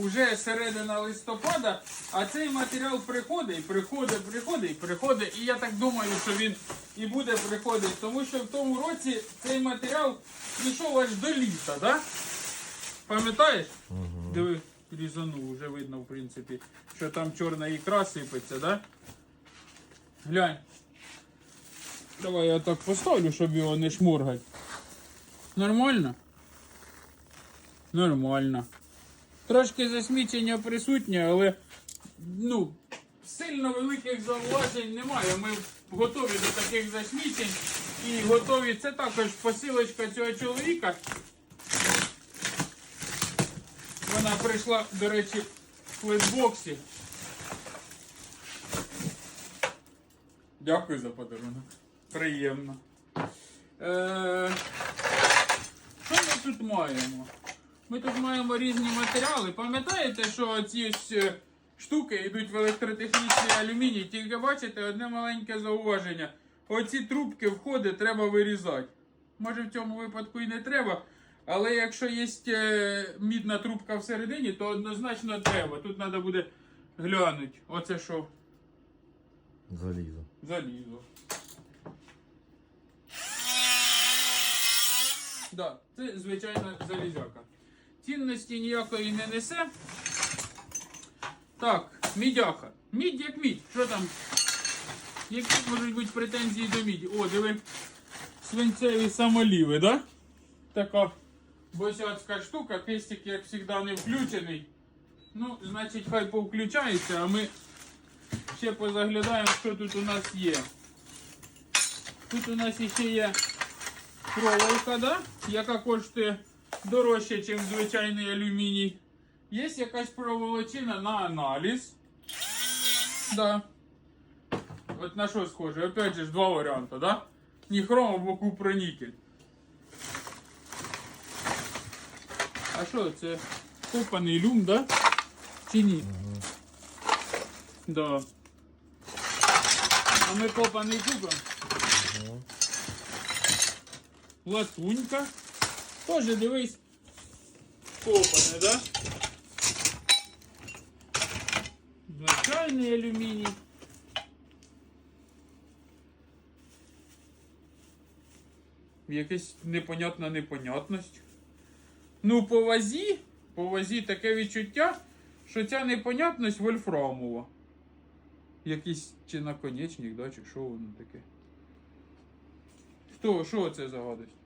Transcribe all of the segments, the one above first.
уже середина листопада, а цей матеріал приходить, приходить, приходить, приходить. І я так думаю, що він і буде приходити, тому що в тому році цей матеріал пішов аж до літа, да? Пам'ятаєш? Диви, різанув, вже видно, в принципі, що там чорна ікра сипеться, да? Глянь. Давай я так поставлю, щоб його не шморгати. Нормально? Нормально. Трошки засмічення присутнє, але ну, сильно великих зауважень немає. Ми готові до таких засмічень і готові. Це також посилочка цього чоловіка. Вона прийшла, до речі, в флешбоксі. Дякую за подарунок. Приємно. Е, що ми тут маємо? Ми тут маємо різні матеріали. Пам'ятаєте, що ці ось е, штуки йдуть в електротехнічний алюміній, тільки бачите одне маленьке зауваження. Оці трубки входи треба вирізати. Може в цьому випадку і не треба. Але якщо є е, мідна трубка всередині, то однозначно треба. Тут треба буде глянути. Оце що? Залізо. Залізо. Да, це звичайна залізяка. Цінності ніякої не несе. Так, мідяха. Мідь як мідь. Що там? Які можуть бути претензії до міді? О, диви. Свинцеві самоліви, да? Така босяцька штука, кистик, як завжди, не включений. Ну, значить, хай повключається, а ми ще позаглядаємо, що тут у нас є. Тут у нас ще є проволока, да? яка коштує дорожче, ніж звичайний алюміній. Є якась проволочина на аналіз. Да. От на що схоже? Опять же ж два варіанти, да? Ніхром або купронікель. А що це? Копаний люм, да? Чи ні? Да. А ми копаний купимо. Латунька. Тоже дивись. Копане, да? Звичайний алюміній. Якась непонятна непонятність. Ну, по вазі, по вазі таке відчуття, що ця непонятність вольфрамова. Якийсь чи наконечник, да, чи що воно таке? Хто, що це за гадость?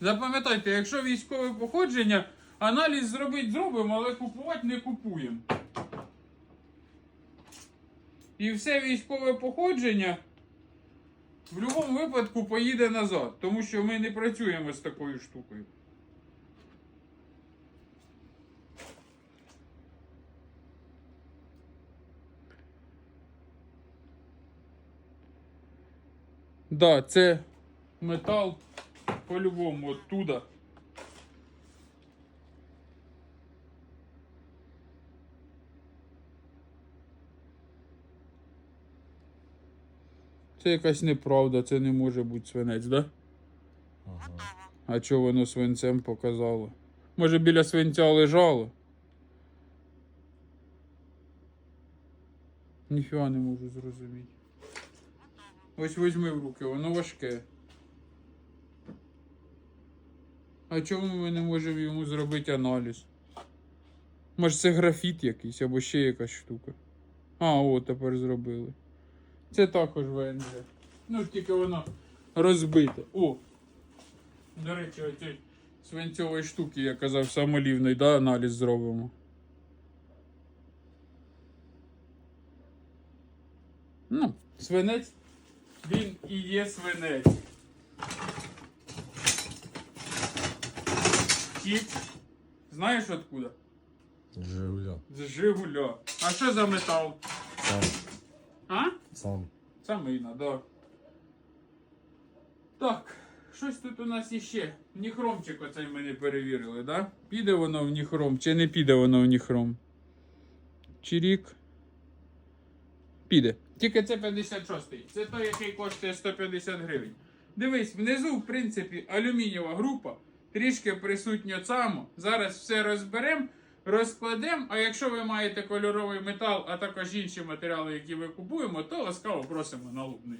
Запам'ятайте, якщо військове походження, аналіз зробити зробимо, але купувати не купуємо. І все військове походження в будь-якому випадку поїде назад, тому що ми не працюємо з такою штукою. Да, це метал по-любому оттуда. Це якась неправда, це не може бути свинець, да? Ага. А чого воно свинцем показало? Може біля свинця лежало? Ніфіга не можу зрозуміти. Ось візьми в руки, воно важке. А чому ми не можемо йому зробити аналіз? Може це графіт якийсь або ще якась штука. А, о, тепер зробили. Це також ВНЖ. Ну, тільки воно розбите. О! До речі, оцій свинцьової штуки, я казав, самолівний, да, аналіз зробимо. Ну, свинець, він і є свинець. Тіп. Знаєш откуда? Жигуля. З Жигуля. А що за метал? Сам. А? Сам. Самина, да. Так, щось тут у нас іще. Ніхромчик оцей ми не перевірили, да? Піде воно в ніхром, чи не піде воно в ніхром? Чирік. Піде. Тільки це 56-й. Це той, який коштує 150 гривень. Дивись, внизу, в принципі, алюмінієва група. Трішки присутньо цамо. Зараз все розберемо, розкладемо. А якщо ви маєте кольоровий метал, а також інші матеріали, які ми купуємо, то ласкаво просимо на лубний.